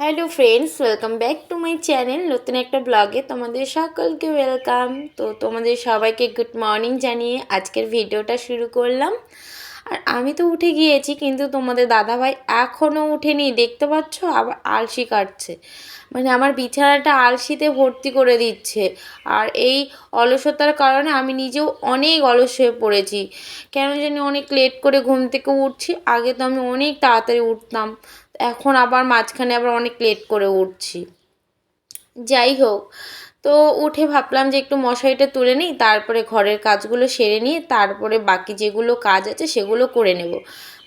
Hello friends welcome back to my channel নতুন একটা ব্লগে তোমাদের সকলকে ওয়েলকাম তো তোমাদের সবাইকে গুড মর্নিং জানিয়ে আজকের ভিডিওটা শুরু করলাম। আর আমি তো উঠে গিয়েছি, কিন্তু তোমাদের দাদাভাই এখনও উঠেনি। দেখতে পাচ্ছ? আবার আলসি কাটছে। মানে আমার বিছানাটা আলসিতে ভর্তি করে দিচ্ছে। আর এই অলসতার কারণে আমি নিজেও অনেক অলস হয়ে পড়েছি। কেন জানি অনেক লেট করে ঘুম থেকে উঠছি। আগে তো আমি অনেক তাড়াতাড়ি উঠতাম। এখন আবার মাঝখানে আবার অনেক লেট করে উঠছি। যাই হোক, তো উঠে ভাবলাম যে একটু মশারিটা তুলে নিই, তারপরে ঘরের কাজগুলো সেরে নিয়ে তারপরে বাকি যেগুলো কাজ আছে সেগুলো করে নেব।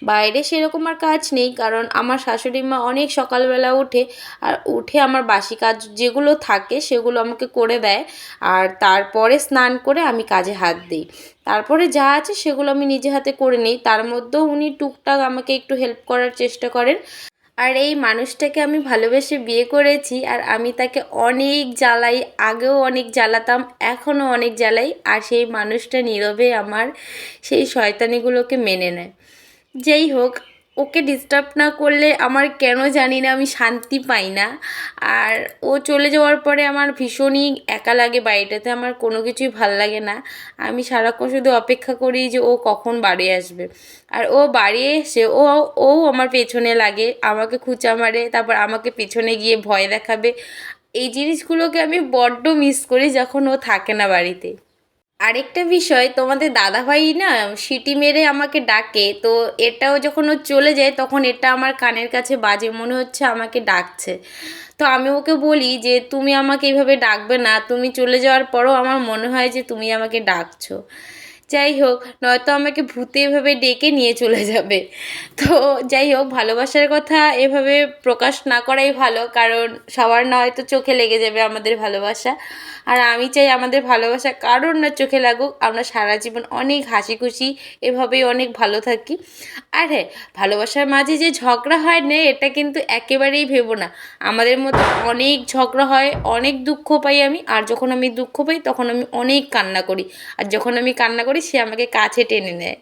বাইরে সেরকম আর কাজ নেই, কারণ আমার শাশুড়ি মা অনেক সকালবেলা উঠে, আর উঠে আমার বাসি কাজ যেগুলো থাকে সেগুলো আমাকে করে দেয়, আর তারপরে স্নান করে আমি কাজে হাত দিই। তারপরে যা আছে সেগুলো আমি নিজে হাতে করে নিই, তার মধ্যেও উনি টুকটাক আমাকে একটু হেল্প করার চেষ্টা করেন আর এই মানুষটাকে আমি ভালোবেসে বিয়ে করেছি আর আমি তাকে অনেক জ্বালাই, আগেও অনেক জ্বালাতাম, এখনও অনেক জ্বালাই আর সেই মানুষটা নীরবে আমার সেই শয়তানিগুলোকে মেনে নেয়। যেই হোক ওকে ডিস্টার্ব না করলে আমার কেন জানি না, আমি শান্তি পাই না। আর ও চলে যাওয়ার পরে আমার ভীষণই একা লাগে বাড়িটাতে, আমার কোনো কিছুই ভালো লাগে না। আমি সারাক্ষণ শুধু অপেক্ষা করি যে ও কখন বাড়ি আসবে। আর ও বাড়ি এসে ও ও আমার পেছনে লাগে, আমাকে খুঁচা মারে, তারপর আমাকে পেছনে গিয়ে ভয় দেখাবে। এই জিনিসগুলোকে আমি বড্ড মিস করি যখন ও থাকে না বাড়িতে। আরেকটা বিষয়, তোমাদের দাদাভাই না সিটি মেরে আমাকে ডাকে, তো এটাও যখন ও চলে যায় তখন এটা আমার কানের কাছে বাজে, মনে হচ্ছে আমাকে ডাকছে। তো আমি ওকে বলি যে, তুমি আমাকে এইভাবে ডাকবে না, তুমি চলে যাওয়ার পরও আমার মনে হয় যে তুমি আমাকে ডাকছো। যাই হোক, নয়তো আমাকে ভূতে এভাবে ডেকে নিয়ে চলে যাবে। তো যাই হোক, ভালোবাসার কথা এভাবে প্রকাশ না করাই ভালো, কারণ সবার না হয়তো চোখে লেগে যাবে আমাদের ভালোবাসা। আর আমি চাই আমাদের ভালোবাসা কারোর না চোখে লাগুক, আমরা সারা জীবন অনেক হাসি খুশি এভাবেই অনেক ভালো থাকি। আর হ্যাঁ ভালোবাসার মাঝে যে ঝগড়া হয় না, এটা কিন্তু একেবারেই ভেবো না। আমাদের মধ্যে অনেক ঝগড়া হয়, অনেক দুঃখ পাই আমি, আর যখন আমি দুঃখ পাই, তখন আমি অনেক কান্না করি। আর যখন আমি কান্না করি সে আমাকে কাছে টেনে নেয়।